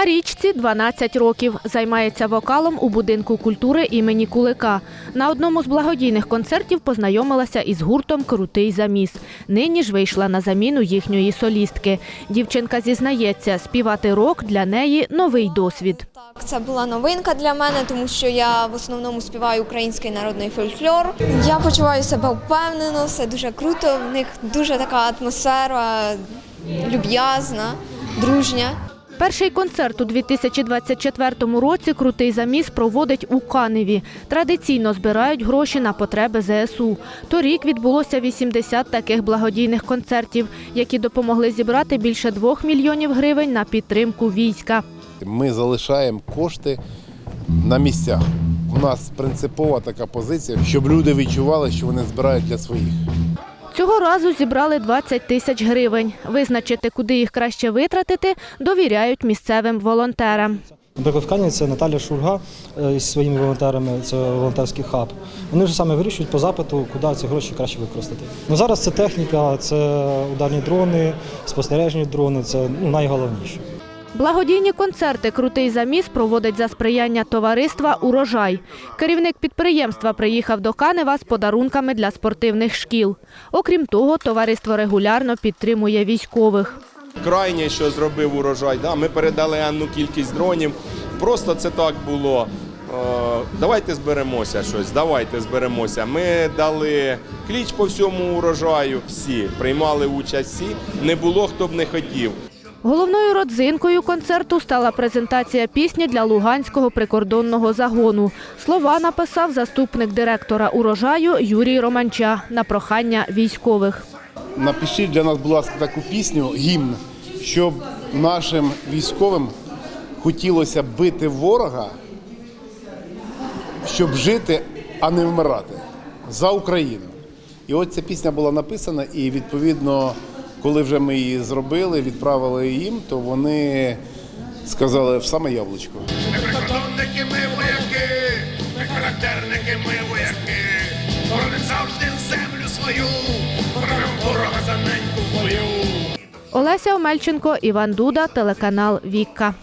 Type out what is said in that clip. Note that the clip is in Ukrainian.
Марічці 12 років. Займається вокалом у будинку культури імені Кулика. На одному з благодійних концертів познайомилася із гуртом Крутий заміс. Нині ж вийшла на заміну їхньої солістки. Дівчинка зізнається, співати рок для неї новий досвід. Це була новинка для мене, тому що я в основному співаю український народний фольклор. Я почуваю себе впевнено, все дуже круто. В них дуже така атмосфера люб'язна, дружня. Перший концерт у 2024 році Крутий заміс проводить у Каневі. Традиційно збирають гроші на потреби ЗСУ. Торік відбулося 80 таких благодійних концертів, які допомогли зібрати більше 2 мільйонів гривень на підтримку війська. Ми залишаємо кошти на місцях. У нас принципова така позиція, щоб люди відчували, що вони збирають для своїх. Цього разу зібрали 20 тисяч гривень. Визначити, куди їх краще витратити, довіряють місцевим волонтерам. Наприклад, це Наталя Шурга е, із своїми волонтерами, це волонтерський хаб. Вони вже саме вирішують по запиту, куди ці гроші краще використати. Ну, зараз це техніка, це ударні дрони, спостережні дрони, це ну, найголовніше. Благодійні концерти Крутий заміс проводить за сприяння товариства Урожай. Керівник підприємства приїхав до Канева з подарунками для спортивних шкіл. Окрім того, товариство регулярно підтримує військових. Крайнє, що зробив урожай, ми передали енну кількість дронів. Просто це так було. Е, Давайте зберемося щось, давайте зберемося. Ми дали кліч по всьому урожаю. Всі приймали участь всі. Не було хто б не хотів. Головною родзинкою концерту стала презентація пісні для Луганського прикордонного загону. Слова написав заступник директора урожаю Юрій Романча на прохання військових. Напишіть для нас, будь ласка, таку пісню, гімн, щоб нашим військовим хотілося бити ворога, щоб жити, а не вмирати за Україну. І от ця пісня була написана, і відповідно, коли вже ми її зробили, відправили їм, то вони сказали в саме яблучко. Ми прикордонники, ми вояки, ми характерники, ми вояки. Бороним завжди землю свою, бороним ворога за неньку бою. Олеся Омельченко, Іван Дуда, телеканал Вікка.